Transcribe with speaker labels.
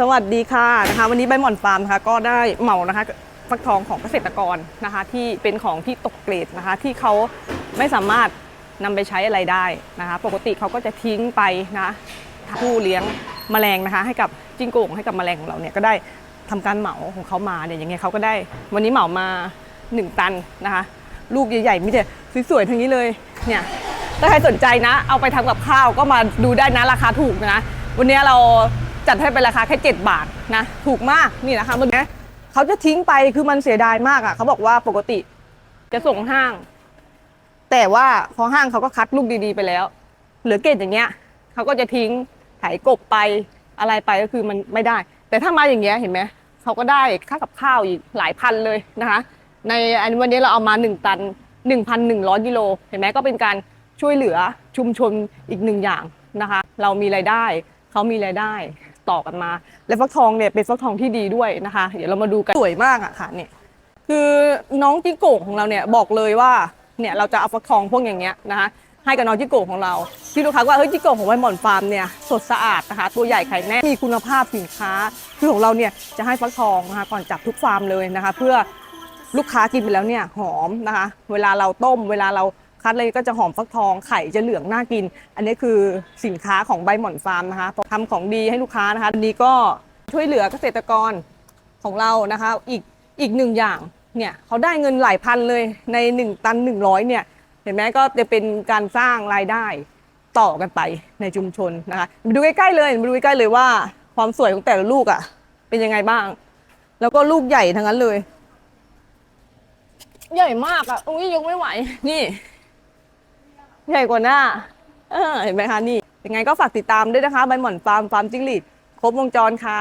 Speaker 1: สวัสดีค่ะนะคะวันนี้ใบหม่อนฟาร์มนะคะก็ได้เหมานะคะฟักทองของเกษตรกรนะคะ ที่เป็นของที่ตกเกรดนะคะ ที่เขาไม่สามารถนำไปใช้อะไรได้นะคะ ปกติเขาก็จะทิ้งไปนะผู้เลี้ยงแมลงนะคะ ให้กับจิ้งโก่งให้กับแมลงของเราเนี่ยก็ได้ทำการเหมาของเขามาเนี่ยอย่างเงี้ยเขาก็ได้วันนี้เหมามา 1 ตันนะคะ ลูกใหญ่ๆมิแต่สวยๆทั้งนี้เลยเนี่ยถ้าใครสนใจนะ เอาไปทำกับข้าวก็มาดูได้นะราคาถูกนะ วันนี้เรา จัดให้เป็นราคาแค่ 7 บาทนะ ถูกมากนี่นะคะมันนะเขาจะทิ้งไปคือมันเสียดายมากอะ่ะเขาบอกว่าปกติจะส่งห้าง แต่ว่าพอห้างเขาก็คัดลูกดีๆไปแล้ว เหลือเกตอย่างเงี้ยเขาก็จะทิ้งไถกบไปอะไรไปก็คือมันไม่ได้ แต่ถ้ามาอย่างเงี้ยเห็นไหมเขาก็ได้ค่ากับข้าวอีกหลายพันเลยนะคะ ในอันวันนี้เราเอามา1ตัน 1,100กิโลเห็นไหมก็เป็นการช่วยเหลือชุมชนอีกหนึ่งอย่างนะคะ เรามีรายได้ เขามีรายได้ ต่อกันมา และฟักทองเนี่ยเป็นฟักทองที่ดีด้วยนะคะ เดี๋ยวเรามาดูกันสวยมากอะค่ะเนี่ยคือน้องจิโก่ของเราเนี่ยบอกเลยว่าเนี่ยเราจะเอาฟักทองพวกอย่างเงี้ยนะคะให้กับน้องจิโก่ของเราที่ลูกค้าว่าเฮ้ยจิโก่ของไวหมอนฟาร์มเนี่ยสดสะอาดนะคะตัวใหญ่ไข่แน่มีคุณภาพสินค้าคือของเราเนี่ยจะให้ฟักทองนะคะก่อนจับทุกฟาร์มเลยนะคะ เพื่อลูกค้ากินไปแล้วเนี่ยหอมนะคะ เวลาเราต้ม เวลาเรา คัดเลยก็จะหอมฟักทองไข่จะเหลืองน่ากิน อันนี้คือสินค้าของใบหม่อนฟาร์มนะคะทำของดีให้ลูกค้านะคะอันนี้ก็ช่วยเหลือเกษตรกรของเรานะคะ อีกอีกหนึ่งอย่างเนี่ยเขาได้เงินหลายพันเลยใน 1 ตัน 100เนี่ยเห็นไหมก็จะเป็นการสร้างรายได้ต่อกันไปในชุมชนนะคะมาดูใกล้ๆเลยมาดูใกล้ๆเลยว่า ความสวยของแต่ละลูกอะ่ะ เป็นยังไงบ้าง แล้วก็ลูกใหญ่ทั้งนั้นเลย ใหญ่มากอะ่ะอุ้ยยกไม่ไหว นี่ ใหญ่กว่าหน้าเออเห็นไหมคะนี่ยังไงก็ฝากติดตามด้วยนะคะใบหม่อนฟาร์มฟาร์มจิ้งหรีดครบวงจรค่ะ